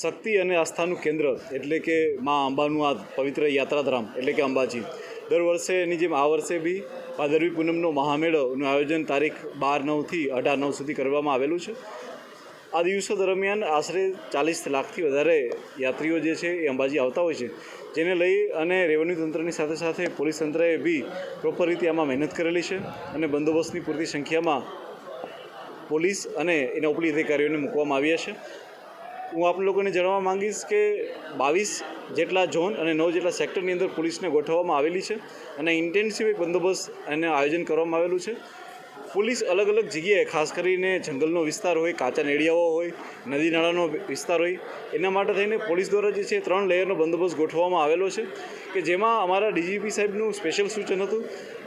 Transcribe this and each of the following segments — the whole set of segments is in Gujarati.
શક્તિ અને આસ્થાનું કેન્દ્ર એટલે કે મા અંબાનું આ પવિત્ર યાત્રાધામ એટલે કે અંબાજી. દર વર્ષે એની જેમ આ વર્ષે બી ભાદરવી પૂનમનો મહામેળોનું આયોજન તારીખ બાર નવથી અઢાર નવ સુધી કરવામાં આવેલું છે. આ દિવસો દરમિયાન આશરે ચાલીસ લાખથી વધારે યાત્રીઓ જે છે એ અંબાજી આવતા હોય છે. જેને લઈ અને રેવન્યુ તંત્રની સાથે સાથે પોલીસ તંત્રએ બી પ્રોપર રીતે આમાં મહેનત કરેલી છે અને બંદોબસ્તની પૂરતી સંખ્યામાં પોલીસ અને એના ઉપલી અધિકારીઓને મૂકવામાં આવ્યા છે. હું આપ લોકોને જણાવવા માંગીશ કે બાવીસ જેટલા ઝોન અને નવ જેટલા સેક્ટરની અંદર પોલીસને ગોઠવવામાં આવેલી છે અને ઇન્ટેન્સિવ બંદોબસ્ત અને આયોજન કરવામાં આવેલું છે. પોલીસ અલગ અલગ જગ્યાએ, ખાસ કરીને જંગલનો વિસ્તાર હોય, કાચા નેડિયાઓ હોય, નદી નાળાનો વિસ્તાર હોય, એના માટે થઈને પોલીસ દ્વારા જે છે ત્રણ લેયરનો બંદોબસ્ત ગોઠવવામાં આવેલો છે કે જેમાં અમારા ડીજીપી સાહેબનું સ્પેશિયલ સૂચન હતું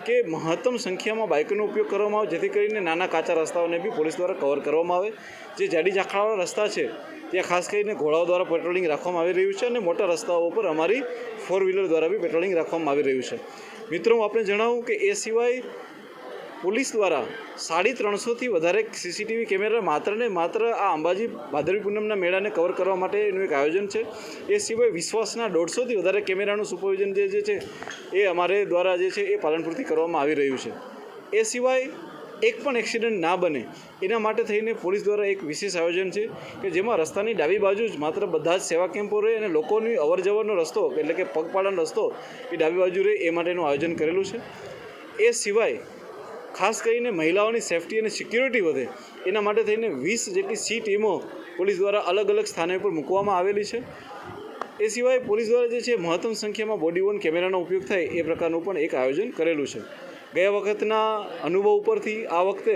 કે મહત્તમ સંખ્યામાં બાઇકોનો ઉપયોગ કરવામાં આવે, જેથી કરીને નાના કાચા રસ્તાઓને બી પોલીસ દ્વારા કવર કરવામાં આવે. જે જાડી ઝાંખરાવાળા રસ્તા છે, ત્યાં ખાસ કરીને ઘોડાઓ દ્વારા પેટ્રોલિંગ રાખવામાં આવી રહ્યું છે અને મોટા રસ્તાઓ પર અમારી ફોર વ્હીલર દ્વારા બી પેટ્રોલિંગ રાખવામાં આવી રહ્યું છે. મિત્રો આપણે જણાવું કે એ સિવાય પોલીસ દ્વારા સાડી ત્રણસોથી વધારે સીસીટીવી કેમેરા માત્ર ને માત્ર આ અંબાજી ભાદરવી પૂનમના મેળાને કવર કરવા માટેનું એક આયોજન છે. એ સિવાય વિશ્વાસના દોઢસોથી વધારે કેમેરાનું સુપરવિઝન જે છે એ અમારે દ્વારા જે છે, એ પાલનપુરથી કરવામાં આવી રહ્યું છે. એ સિવાય એક પણ એક્સિડન્ટ ના બને, એના માટે થઈને પોલીસ દ્વારા એક વિશેષ આયોજન છે કે જેમાં રસ્તાની ડાબી બાજુ જ માત્ર બધા જ સેવા કેમ્પો રહે અને લોકોની અવર જવરનો રસ્તો, એટલે કે પગપાળાનો રસ્તો, એ ડાબી બાજુ રહે એ માટેનું આયોજન કરેલું છે. એ સિવાય ખાસ કરીને મહિલાઓની સેફટી અને સિક્યુરિટી વધે. એના માટે થઈને વીસ જેટલી સી ટીમો પોલીસ દ્વારા અલગ અલગ સ્થાને પર મૂકવામાં આવેલી છે. એ સિવાય પોલીસ દ્વારા જે છે મહત્તમ સંખ્યામાં બોડી વન કેમેરાનો ઉપયોગ થાય એ પ્રકારનું પણ એક આયોજન કરેલું છે. ગયા વખતના અનુભવ ઉપરથી આ વખતે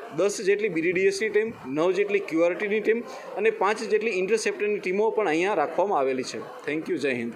દસ જેટલી બીડીડીએસની ટીમ, નવ જેટલી ક્યુઆરટીની ટીમ અને પાંચ જેટલી ઇન્ટરસેપ્ટરની ટીમો પણ અહીંયા રાખવામાં આવેલી છે. થેન્ક યુ જય હિન્દ